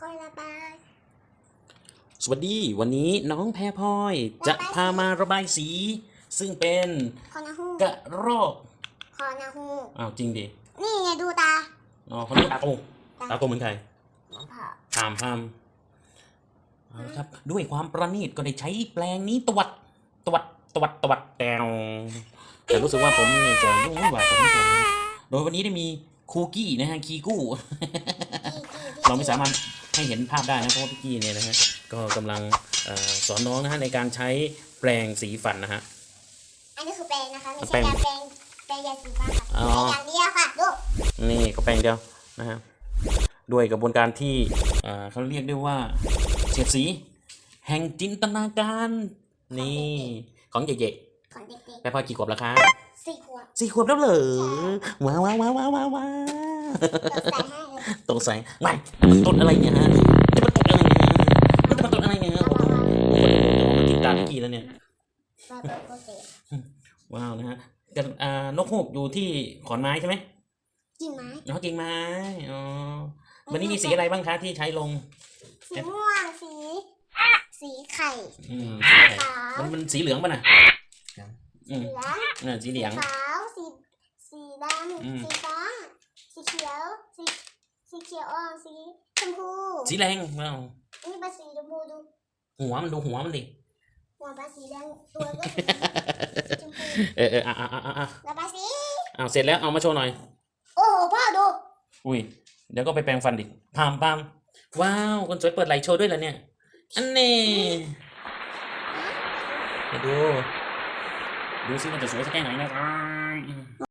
ค่อยระบายสวัสดีวันนี้น้องแพรพลอยจะพามาระบายสี ซึ่งเป็นคอนาฮูกระรอกคอนาฮูอ้าวจริงดินี่ไงดูตาอ๋อคนนี้ตาโตตาโตเหมือนใครผ่าพามพามเอาละครับ ด้วยความประณีตก็ได้ใช้แปลงนี้ตวัดตวัดตวัดตวัดแตวแต่รู้สึกว่าผมเนี่ยจะยุ่งวุ่นวายกับทุกคนนะโดยวันนี้ได้มีคูกี้นะฮะคีกู้ เราไม่สามารถ ให้เห็นภาพได้นะเพราะว่าพี่กี้เนี่ยนะฮะก็กำลังเออสอนน้องนะฮะในการใช้แปรงสีฟันนะฮะอันนี้คือแปรงนะคะไม่แปรใช่งการแปรงแปรงยาสีฟันค่ะอ๋อแปรงอย่างเดียวค่ะดูนี่ก็แปรงเดียวนะฮะด้วยกระบวนการที่เอ่อเขาเรียกได้ว่าเฉดสี แห่งจินตนาการนี่ของเย่ของเด็กๆแม่พลอยกี่ขวบแล้วคะๆ สี่ขวบสี่ขวบแล้วเหรอว้าวว้าวว้าวว้าวว้าวว้าวตกใส่ให้เลยตกใส่ไม่มันต้นอะไรเนี่ยฮะนี่มันต้นอะไรเนี่ยมันจะมาต้นอะไรเนี่ยโอ้โหโอ้โหมันติดตามพี่กี้แล้วเนี่ยมาเปิดโปรเซสว้าวนะฮะกันอ่านกฮูกอยู่ที่ขอนไม้ใช่ไหมกิ่งไม้นกกิ่งไม้อ๋อวันนี้มีสีอะไรบ้างคะที่ใช้ลง สีม่วงสี สีไข่อืมขาวมันมันสีเหลืองป่ะน่ะอืมเหลือง น่ะสีเหลือง ขาวสีสีดอืมำสีฟ้าสีเขียวสีสีเขียวอ่อนสีชมพูสีแดงว้าวอันนี้ปลาสีชมพูดูหัวมันดูหัวมันดิ หัวปลาสีแดงตัวก็สีชมพูเออเอออะอะอะอะอะแล้วปลาสีเอาเสร็จแล้วเอามาโชว์หน่อย โอ้โหพ่อดูอุ้ยเดี๋ยวก็ไปแปรงฟันดิพามพามว้าวคนสวยเปิดไหลโชว์ด้วยเหรอเนี่ย อันนี้ไปดู どう或者うか？ってすごい世。